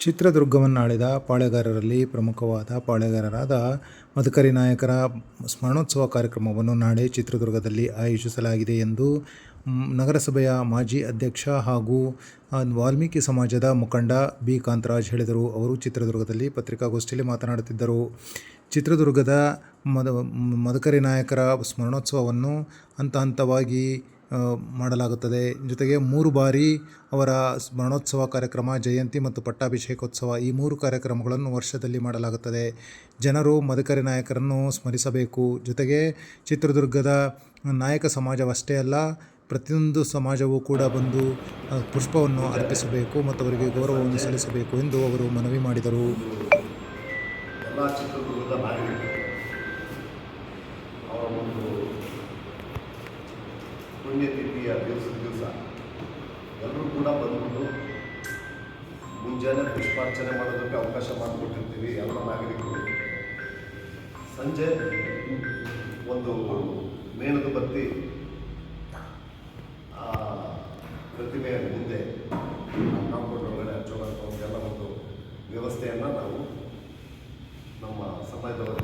ಚಿತ್ರದುರ್ಗವನ್ನಾಳಿದ ಪಾಳೆಗಾರರಲ್ಲಿ ಪ್ರಮುಖವಾದ ಪಾಳೆಗಾರರಾದ ಮದಕರಿ ನಾಯಕರ ಸ್ಮರಣೋತ್ಸವ ಕಾರ್ಯಕ್ರಮವನ್ನು ನಾಳೆ ಚಿತ್ರದುರ್ಗದಲ್ಲಿ ಆಯೋಜಿಸಲಾಗಿದೆ ಎಂದು ನಗರಸಭೆಯ ಮಾಜಿ ಅಧ್ಯಕ್ಷ ಹಾಗೂ ವಾಲ್ಮೀಕಿ ಸಮಾಜದ ಮುಖಂಡ ಬಿ. ಕಾಂತರಾಜ್ ಹೇಳಿದರು. ಅವರು ಚಿತ್ರದುರ್ಗದಲ್ಲಿ ಪತ್ರಿಕಾಗೋಷ್ಠಿಯಲ್ಲಿ ಮಾತನಾಡುತ್ತಿದ್ದರು. ಚಿತ್ರದುರ್ಗದ ಮದ ಮದಕರಿ ನಾಯಕರ ಸ್ಮರಣೋತ್ಸವವನ್ನು ಹಂತ ಹಂತವಾಗಿ ಮಾಡಲಾಗುತ್ತದೆ. ಜೊತೆಗೆ ಮೂರು ಬಾರಿ ಅವರ ಸ್ಮರಣೋತ್ಸವ ಕಾರ್ಯಕ್ರಮ, ಜಯಂತಿ ಮತ್ತು ಪಟ್ಟಾಭಿಷೇಕೋತ್ಸವ ಈ ಮೂರು ಕಾರ್ಯಕ್ರಮಗಳನ್ನು ವರ್ಷದಲ್ಲಿ ಮಾಡಲಾಗುತ್ತದೆ. ಜನರು ಮದಕರಿ ನಾಯಕರನ್ನು ಸ್ಮರಿಸಬೇಕು. ಜೊತೆಗೆ ಚಿತ್ರದುರ್ಗದ ನಾಯಕ ಸಮಾಜವಷ್ಟೇ ಅಲ್ಲ, ಪ್ರತಿಯೊಂದು ಸಮಾಜವೂ ಕೂಡ ಬಂದು ಪುಷ್ಪವನ್ನು ಅರ್ಪಿಸಬೇಕು ಮತ್ತು ಅವರಿಗೆ ಗೌರವವನ್ನು ಸಲ್ಲಿಸಬೇಕು ಎಂದು ಅವರು ಮನವಿ ಮಾಡಿದರು ಎಲ್ಲ ಚಿತ್ರದುರ್ಗದ ನಾಗರಿಕರು ಅವರ ಒಂದು ಪುಣ್ಯತಿಥಿಯ ದಿವಸ ದಿವಸ. ಎಲ್ಲರೂ ಕೂಡ ಬಂದ್ಬಿಟ್ಟು ಮುಂಜಾನೆ ಪುಷ್ಪಾರ್ಚನೆ ಮಾಡೋದಕ್ಕೆ ಅವಕಾಶ ಮಾಡಿಕೊಟ್ಟಿರ್ತೀವಿ, ಎಲ್ಲ ನಾಗರಿಕರು. ಸಂಜೆ ಒಂದು ಮೇಣದ ಬತ್ತಿ, ಆ, ಪ್ರತಿಮೆಯ ಮುಂದೆ ಕಾಂಪೌಂಡ್ ಒಳಗಡೆ ಹಚ್ಚೋಣ ಎಲ್ಲ ಒಂದು ವ್ಯವಸ್ಥೆಯನ್ನು ನಾವು ನಮ್ಮ ಸಮಾಜದವರ